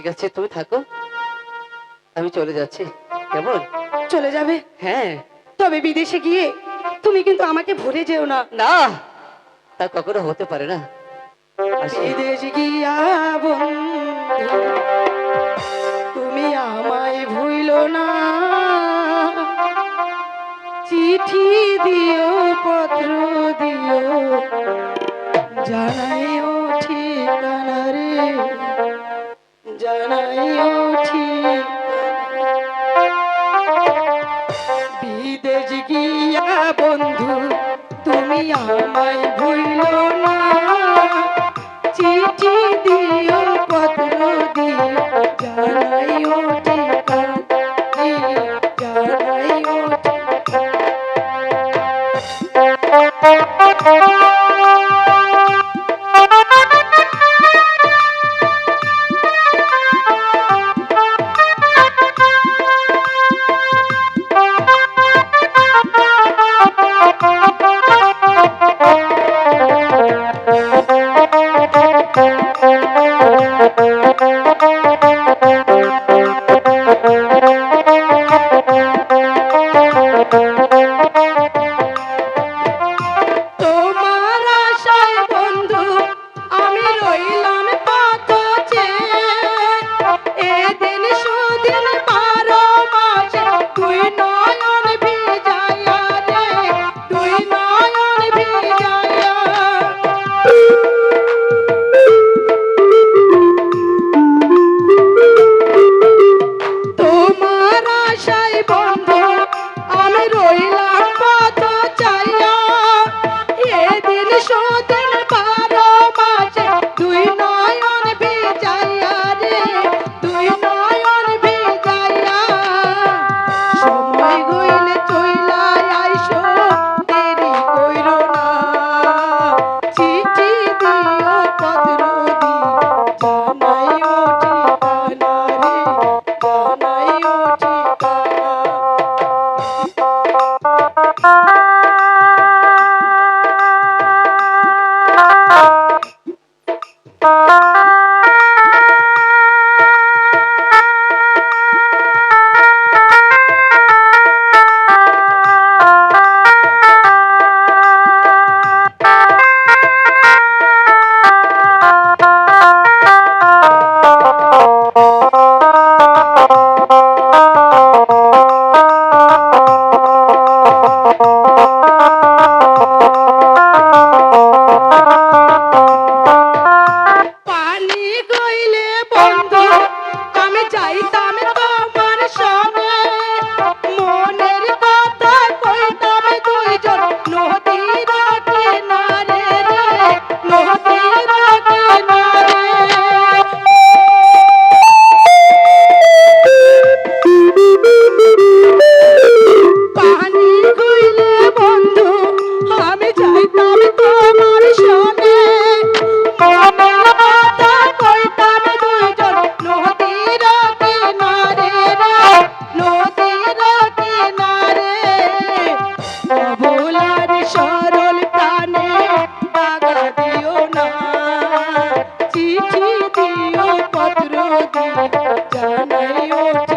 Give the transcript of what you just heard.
ঠিক আছে তুমি থাকো। আমি চলে যাচ্ছি। কেমন? চলে যাবে? হ্যাঁ। তবে বিদেশে গিয়ে তুমি কিন্তু আমাকে ভুলে যেও না। না তা কখনো হতে পারে না। বিদেশ গিয়া বন্ধু তুমি আমায় ভুইল না। চিঠি দিও পত্র দিও জানাইও ঠিকানা বিদেশ বন্ধু তুমি আমায় ভুইল না। চিঠি দিও Bye. दी ओ पत्रो दी जनयो